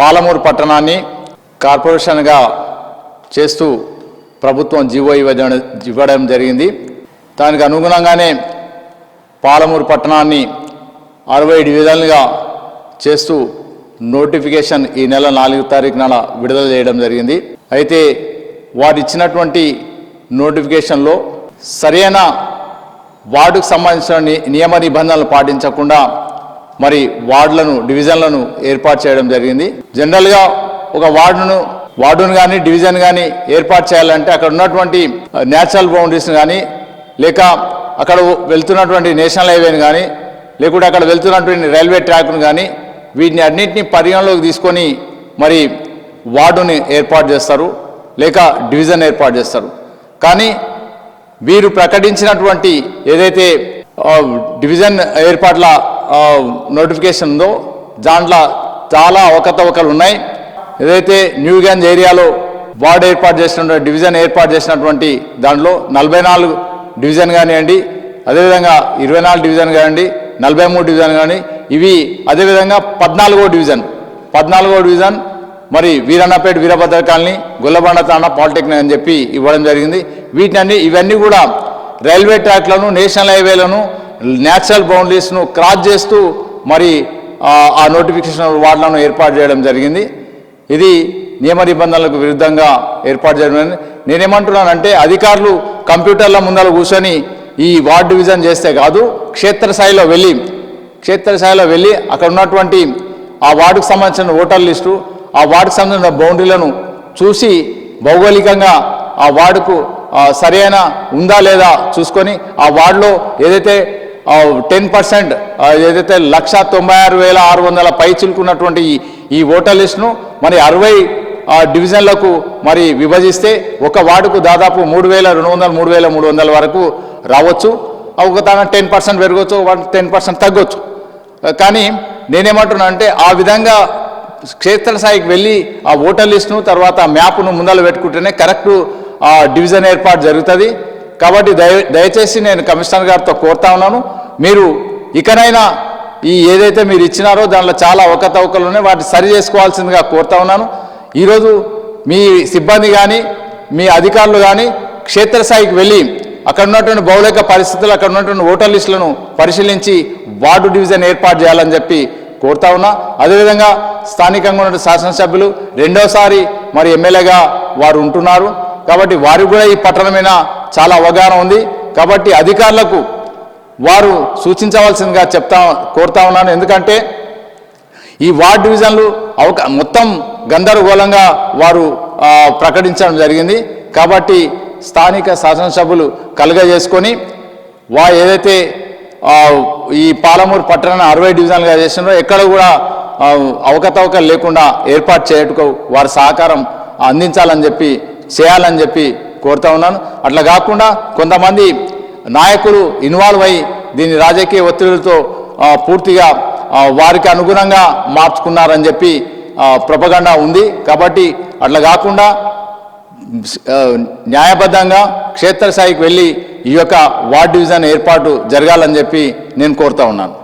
పాలమూరు పట్టణాన్ని కార్పొరేషన్గా చేస్తూ ప్రభుత్వం జీవో ఇవ్వడం ఇవ్వడం జరిగింది. దానికి అనుగుణంగానే పాలమూరు పట్టణాన్ని అరవై డివిజన్లుగా చేస్తూ నోటిఫికేషన్ ఈ నెల నాలుగు తారీఖు నాడ విడుదల చేయడం జరిగింది. అయితే వారు ఇచ్చినటువంటి నోటిఫికేషన్లో సరైన వార్డుకు సంబంధించిన నియమ నిబంధనలు పాటించకుండా మరి వార్డులను డివిజన్లను ఏర్పాటు చేయడం జరిగింది. జనరల్గా ఒక వార్డును వార్డును కానీ డివిజన్ కానీ ఏర్పాటు చేయాలంటే అక్కడ ఉన్నటువంటి న్యాచురల్ బౌండరీస్ని కానీ లేక అక్కడ వెళ్తున్నటువంటి నేషనల్ హైవేని కానీ లేకుంటే అక్కడ వెళ్తున్నటువంటి రైల్వే ట్రాక్ను కానీ వీటిని అన్నింటినీ పరిగణలోకి తీసుకొని మరి వార్డుని ఏర్పాటు చేస్తారు లేక డివిజన్ ఏర్పాటు చేస్తారు. కానీ వీరు ప్రకటించినటువంటి ఏదైతే డివిజన్ ఏర్పాట్ల నోటిఫికేషన్ ఉందో దాంట్లో చాలా అవకతవకలు ఉన్నాయి ఏదైతే న్యూ గంజ్ ఏరియాలో వార్డు ఏర్పాటు చేసిన డివిజన్ ఏర్పాటు చేసినటువంటి దాంట్లో నలభై నాలుగు డివిజన్ కానివ్వండి అదేవిధంగా ఇరవై నాలుగు డివిజన్ కానివ్వండి నలభై మూడు డివిజన్ కానీ ఇవి అదేవిధంగా పద్నాలుగో డివిజన్. పద్నాలుగో డివిజన్ మరి వీరన్నపేట వీరభద్ర కాలనీ గొల్లబండ తాండా పాలిటెక్నిక్ అని చెప్పి ఇవ్వడం జరిగింది. వీటిని అన్ని ఇవన్నీ కూడా రైల్వే ట్రాక్లను నేషనల్ హైవేలను న్యాచురల్ బౌండరీస్ను క్రాస్ చేస్తూ మరి ఆ, నోటిఫికేషన్ వార్డులను ఏర్పాటు చేయడం జరిగింది. ఇది నియమ నిబంధనలకు విరుద్ధంగా ఏర్పాటు చేయడం నేనేమంటున్నానంటే అధికారులు కంప్యూటర్ల ముందర కూర్చొని ఈ వార్డు డివిజన్ చేస్తే కాదు క్షేత్రస్థాయిలో వెళ్ళి క్షేత్రస్థాయిలో వెళ్ళి అక్కడ ఉన్నటువంటి ఆ వార్డుకు సంబంధించిన ఓటర్ లిస్టు ఆ వార్డుకు సంబంధించిన బౌండరీలను చూసి భౌగోళికంగా ఆ వార్డుకు సరైన ఉందా లేదా చూసుకొని ఆ వార్డులో ఏదైతే టెన్ పర్సెంట్ ఏదైతే లక్ష తొంభై ఆరు వేల ఆరు వందల పై చిలుకున్నటువంటి ఈ ఈ ఓటర్ లిస్టును మరి అరవై డివిజన్లకు మరి విభజిస్తే ఒక వార్డుకు దాదాపు మూడు వేల రెండు వందల మూడు వేల మూడు వందల వరకు రావచ్చు. ఒక దాని టెన్ పర్సెంట్ పెరగవచ్చు టెన్ పర్సెంట్ తగ్గొచ్చు. కానీ నేనేమంటున్నా అంటే ఆ విధంగా క్షేత్రస్థాయికి వెళ్ళి ఆ ఓటర్ లిస్టును తర్వాత మ్యాప్ను ముందలు పెట్టుకుంటేనే కరెక్ట్ ఆ డివిజన్ ఏర్పాటు జరుగుతుంది. కాబట్టి దయ దయచేసి నేను కమిషనర్ గారితో కోరుతా ఉన్నాను. మీరు ఇకనైనా ఈ ఏదైతే మీరు ఇచ్చినారో దానిలో చాలా అవకతవకలు ఉన్నాయి. వాటిని సరి చేసుకోవాల్సిందిగా కోరుతా ఉన్నాను. ఈరోజు మీ సిబ్బంది కానీ మీ అధికారులు కానీ క్షేత్రస్థాయికి వెళ్ళి అక్కడ ఉన్నటువంటి భౌలిక పరిస్థితులు అక్కడ ఉన్నటువంటి ఓటర్ లిస్టులను పరిశీలించి వార్డు డివిజన్ ఏర్పాటు చేయాలని చెప్పి కోరుతా ఉన్నా. అదేవిధంగా స్థానికంగా ఉన్న శాసనసభ్యులు రెండోసారి మరి ఎమ్మెల్యేగా వారు ఉంటున్నారు. కాబట్టి వారు కూడా ఈ పట్టణమైన చాలా అవగాహన ఉంది. కాబట్టి అధికారులకు వారు సూచించవలసిందిగా చెప్తా కోరుతా ఉన్నాను. ఎందుకంటే ఈ వార్డ్ డివిజన్లు అవక మొత్తం గందరగోళంగా వారు ప్రకటించడం జరిగింది. కాబట్టి స్థానిక శాసనసభ్యులు కలుగజేసుకొని వా ఏదైతే ఈ పాలమూరు పట్టణాన్ని అరవై డివిజన్లుగా చేసినారో ఎక్కడ కూడా అవకతవక అవకతవకలు లేకుండా ఏర్పాటు చేయటకు వారి సహకారం అందించాలని చెప్పి చేయాలని చెప్పి కోరుతా ఉన్నాను. అట్లా కాకుండా కొంతమంది నాయకులు ఇన్వాల్వ్ అయ్యి దీన్ని రాజకీయ ఒత్తిడితో పూర్తిగా వారికి అనుగుణంగా మార్చుకున్నారని చెప్పి ప్రపగండా ఉంది. కాబట్టి అట్లా కాకుండా న్యాయబద్ధంగా క్షేత్రస్థాయికి వెళ్ళి ఈ యొక్క వార్డ్ డివిజన్ ఏర్పాటు జరగాలని చెప్పి నేను కోరుతా ఉన్నాను.